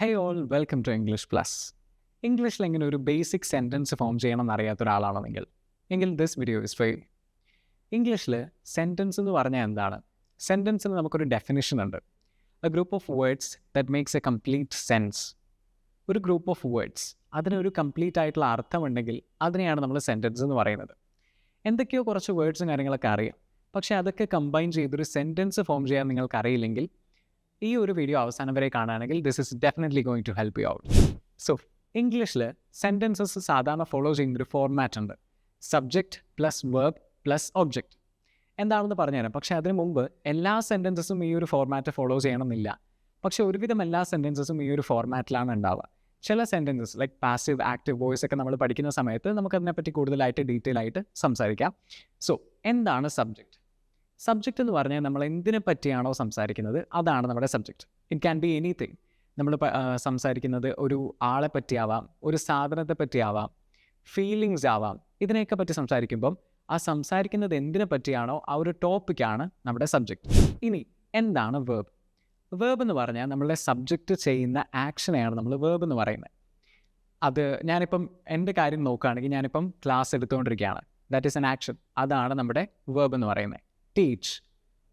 Hey all welcome to English plus ഇംഗ്ലീഷിൽ എങ്ങനെ ഒരു ബേസിക് സെന്റൻസ് ഫോം ചെയ്യണം അറിയാത്ത ഒരാളാണെങ്കിൽ എങ്കിൽ ദിസ് വീഡിയോ ഇസ് ഫൈ ഇംഗ്ലീഷിൽ സെന്റൻസ് എന്ന് പറഞ്ഞാൽ എന്താണ്? സെന്റൻസിന് നമുക്കൊരു ഡെഫിനിഷൻ ഉണ്ട്. A group of words that makes a complete sense ഒരു ഗ്രൂപ്പ് ഓഫ് വേർഡ്സ് അതിനൊരു കംപ്ലീറ്റ് ആയിട്ടുള്ള അർത്ഥമുണ്ടെങ്കിൽ അതിനെയാണ് നമ്മൾ സെന്റൻസ് എന്ന് പറയുന്നത്. എന്തൊക്കെയോ കുറച്ച് വേർഡ്സും കാര്യങ്ങളൊക്കെ അറിയാം. പക്ഷേ അതൊക്കെ കമ്പൈൻ ചെയ്തൊരു സെന്റൻസ് ഫോം ചെയ്യാൻ നിങ്ങൾക്ക് അറിയില്ലെങ്കിൽ ഈ ഒരു വീഡിയോ അവസാനം വരെ കാണുകയാണെങ്കിൽ this is definitely going to help you out so ഇംഗ്ലീഷിൽ സെന്റൻസസ് സാധാരണ ഫോളോ ചെയ്യുന്നൊരു ഫോർമാറ്റ് ഉണ്ട്. Subject plus verb plus object എന്താണെന്ന് പറഞ്ഞുതരാം. പക്ഷേ അതിന് മുമ്പ് എല്ലാ സെന്റൻസസും ഈ ഒരു ഫോർമാറ്റ് ഫോളോ ചെയ്യണമെന്നില്ല. പക്ഷേ ഒരുവിധം എല്ലാ സെന്റൻസസും ഈ ഒരു ഫോർമാറ്റിലാണ് ഉണ്ടാവുക. ചില sentences like passive active voice ഒക്കെ നമ്മൾ പഠിക്കുന്ന സമയത്ത് നമുക്കതിനെപ്പറ്റി കൂടുതലായിട്ട് ഡീറ്റെയിൽ ആയിട്ട് സംസാരിക്കാം. സോ എന്താണ് സബ്ജക്റ്റ് സബ്ജക്റ്റ് എന്ന് പറഞ്ഞാൽ നമ്മൾ എന്തിനെ പറ്റിയാണോ സംസാരിക്കുന്നത്? അതാണ് നമ്മുടെ subject it can be anything നമ്മൾ സംസാരിക്കുന്നത് ഒരു ആളെ പറ്റിയാവാം ഒരു സാധനത്തെ പറ്റിയാവാം ഫീലിങ്സ് ആവാം. ഇതിനെയൊക്കെ പറ്റി സംസാരിക്കുമ്പം ആ സംസാരിക്കുന്നത് എന്തിനെ പറ്റിയാണോ ആ ഒരു ടോപ്പിക്കാണ് നമ്മുടെ സബ്ജക്റ്റ് ഇനി എന്താണ് വേർബ് വേർബ് എന്ന് പറഞ്ഞാൽ നമ്മളുടെ സബ്ജക്റ്റ് ചെയ്യുന്ന ആക്ഷനെയാണ് നമ്മൾ വേർബ് എന്ന് പറയുന്നത്. അത് ഞാനിപ്പം എന്റെ കാര്യം നോക്കുകയാണെങ്കിൽ ഞാനിപ്പം ക്ലാസ് എടുത്തുകൊണ്ടിരിക്കുകയാണ്. ദാറ്റ് ഈസ് എൻ ആക്ഷൻ അതാണ് നമ്മുടെ വേർബ് എന്ന് പറയുന്നത്. ടീച്ച്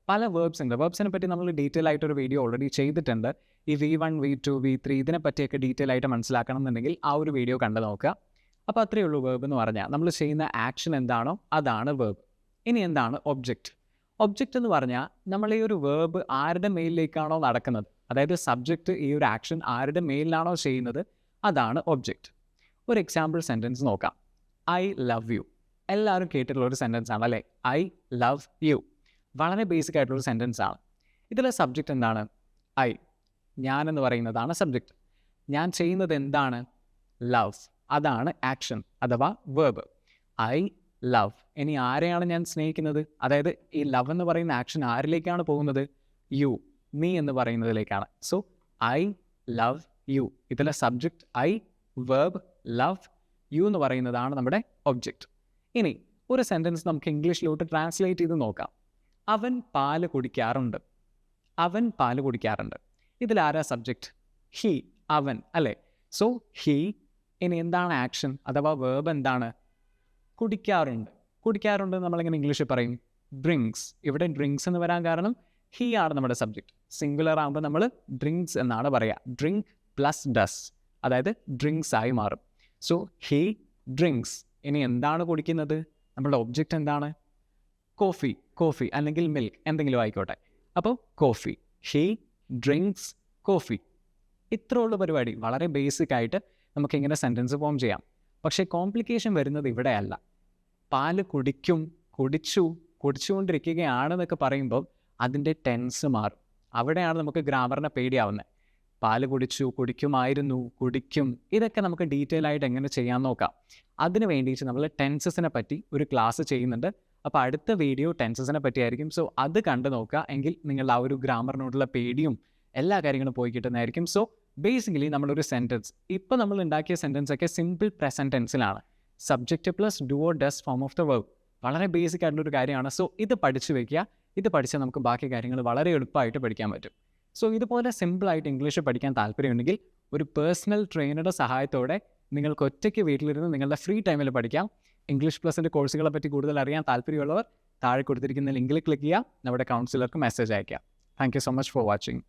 പല വേർബ്സ് ഉണ്ട്. വേർബ്സിനെ പറ്റി നമ്മൾ ഡീറ്റെയിൽ ആയിട്ട് ഒരു വീഡിയോ ഓൾറെഡി ചെയ്തിട്ടുണ്ട്. ഈ V one V two V three ഇതിനെ പറ്റിയൊക്കെ ഡീറ്റെയിൽ ആയിട്ട് മനസ്സിലാക്കണം എന്നുണ്ടെങ്കിൽ ആ ഒരു വീഡിയോ കണ്ടു നോക്കുക. അപ്പോൾ അത്രയേ ഉള്ളൂ വേർബ് എന്ന് പറഞ്ഞാൽ. നമ്മൾ ചെയ്യുന്ന ആക്ഷൻ എന്താണോ അതാണ് വേർബ് ഇനി എന്താണ് ഒബ്ജക്റ്റ് ഒബ്ജക്റ്റ് എന്ന് പറഞ്ഞാൽ നമ്മൾ ഈ ഒരു വേർബ് ആരുടെ മെയിലിലേക്കാണോ നടക്കുന്നത്? അതായത് സബ്ജക്റ്റ് ഈ ഒരു ആക്ഷൻ ആരുടെ മെയിലിലാണോ ചെയ്യുന്നത്? അതാണ് ഒബ്ജക്റ്റ് ഒരു എക്സാമ്പിൾ സെന്റൻസ് നോക്കാം. ഐ ലവ് യു എല്ലാവരും കേട്ടിട്ടുള്ള ഒരു സെന്റൻസ് ആണ് അല്ലേ ഐ ലവ് യു വളരെ ബേസിക് ആയിട്ടുള്ള സെന്റൻസ് ആണ്. ഇതിലെ സബ്ജക്റ്റ് എന്താണ്? ഐ ഞാൻ എന്ന് പറയുന്നതാണ് സബ്ജക്റ്റ് ഞാൻ ചെയ്യുന്നത് എന്താണ്? ലവ് അതാണ് ആക്ഷൻ അഥവാ വേർബ് ഐ ലവ് ഇനി ആരെയാണ് ഞാൻ സ്നേഹിക്കുന്നത്? അതായത് ഈ ലവ് എന്ന് പറയുന്ന ആക്ഷൻ ആരിലേക്കാണ് പോകുന്നത്? യു നീ എന്ന് പറയുന്നതിലേക്കാണ്. സോ ഐ ലവ് യു ഇതിലെ subject I verb love you എന്ന് പറയുന്നതാണ് നമ്മുടെ ഒബ്ജക്റ്റ് ഇനി ഒരു സെന്റൻസ് നമുക്ക് ഇംഗ്ലീഷിലോട്ട് ട്രാൻസ്ലേറ്റ് ചെയ്ത് നോക്കാം. അവൻ പാൽ കുടിക്കാറുണ്ട്. അവൻ പാൽ കുടിക്കാറുണ്ട്. ആരാ സബ്ജക്റ്റ് ഹി അവൻ അല്ലേ? സോ ഹി ഇനി എന്താണ് ആക്ഷൻ അഥവാ വേർബ് എന്താണ്? കുടിക്കാറുണ്ട്. കുടിക്കാറുണ്ട് നമ്മളിങ്ങനെ ഇംഗ്ലീഷിൽ പറയും. ഡ്രിങ്ക്സ് ഇവിടെ ഡ്രിങ്ക്സ് എന്ന് വരാൻ കാരണം ഹി ആണ് നമ്മുടെ സബ്ജക്റ്റ് സിംഗുലർ ആകുമ്പോൾ നമ്മൾ ഡ്രിങ്ക്സ് എന്നാണ് പറയുക ഡ്രിങ്ക് പ്ലസ് ഡസ് അതായത് ഡ്രിങ്ക്സ് ആയി മാറും. സോ ഹി ഡ്രിങ്ക്സ് ഇനി എന്താണ് കുടിക്കുന്നത്? നമ്മളുടെ ഒബ്ജക്റ്റ് എന്താണ്? കോഫി കോഫി അല്ലെങ്കിൽ മിൽക്ക് എന്തെങ്കിലും ആയിക്കോട്ടെ. അപ്പോൾ കോഫി ഷീ ഡ്രിങ്ക്സ് കോഫി ഇത്ര ഉള്ള പരിപാടി വളരെ ബേസിക് ആയിട്ട് നമുക്കിങ്ങനെ സെന്റൻസ് ഫോം ചെയ്യാം. പക്ഷേ കോംപ്ലിക്കേഷൻ വരുന്നത് ഇവിടെയല്ല പാൽ കുടിക്കും കുടിച്ചു കുടിച്ചുകൊണ്ടിരിക്കുകയാണെന്നൊക്കെ പറയുമ്പോൾ അതിന്റെ ടെൻസ് മാറും. അവിടെയാണ് നമുക്ക് ഗ്രാമറിനെ പേടിയാവുന്നത്. പാൽ കുടിച്ചു കുടിക്കുമായിരുന്നു കുടിക്കും. ഇതൊക്കെ നമുക്ക് ഡീറ്റെയിൽ ആയിട്ട് എങ്ങനെ ചെയ്യാൻ നോക്കാം. അതിന് വേണ്ടിയിട്ട് നമ്മൾ ടെൻസസിനെ പറ്റി ഒരു ക്ലാസ് ചെയ്യുന്നുണ്ട്. അപ്പോൾ അടുത്ത വീഡിയോ ടെൻസസിനെ പറ്റിയായിരിക്കും. സോ അത് കണ്ടു നോക്കുക എങ്കിൽ നിങ്ങളുടെ ആ ഒരു ഗ്രാമറിനോടുള്ള പേടിയും എല്ലാ കാര്യങ്ങളും പോയി കിട്ടുന്നതായിരിക്കും. സോ ബേസിക്കലി നമ്മളൊരു സെന്റൻസ് ഇപ്പോൾ നമ്മൾ ഉണ്ടാക്കിയ സെന്റൻസ് ഒക്കെ simple present ടെൻസിലാണ് subject plus do or does form of the work വളരെ ബേസിക് ആയിട്ടുള്ളൊരു കാര്യമാണ്. സോ ഇത് പഠിച്ചു വയ്ക്കുക ഇത് പഠിച്ചാൽ നമുക്ക് ബാക്കി കാര്യങ്ങൾ വളരെ എളുപ്പമായിട്ട് പഠിക്കാൻ പറ്റും. സോ ഇതുപോലെ സിമ്പിളായിട്ട് ഇംഗ്ലീഷ് പഠിക്കാൻ താല്പര്യമുണ്ടെങ്കിൽ ഒരു പേഴ്സണൽ ട്രെയിനറുടെ സഹായത്തോടെ നിങ്ങൾക്ക് ഒറ്റയ്ക്ക് വീട്ടിലിരുന്ന് നിങ്ങളുടെ ഫ്രീ ടൈമിൽ പഠിക്കാം. ഇംഗ്ലീഷ് പ്ലസിന്റെ കോഴ്സുകളെ പറ്റി കൂടുതൽ അറിയാൻ താല്പര്യമുള്ളവർ താഴെ കൊടുത്തിരിക്കുന്ന ലിങ്കിൽ ക്ലിക്ക് ചെയ്യുക. നമ്മുടെ കൗൺസിലർക്ക് മെസ്സേജ് അയയ്ക്കുക. Thank you so much for watching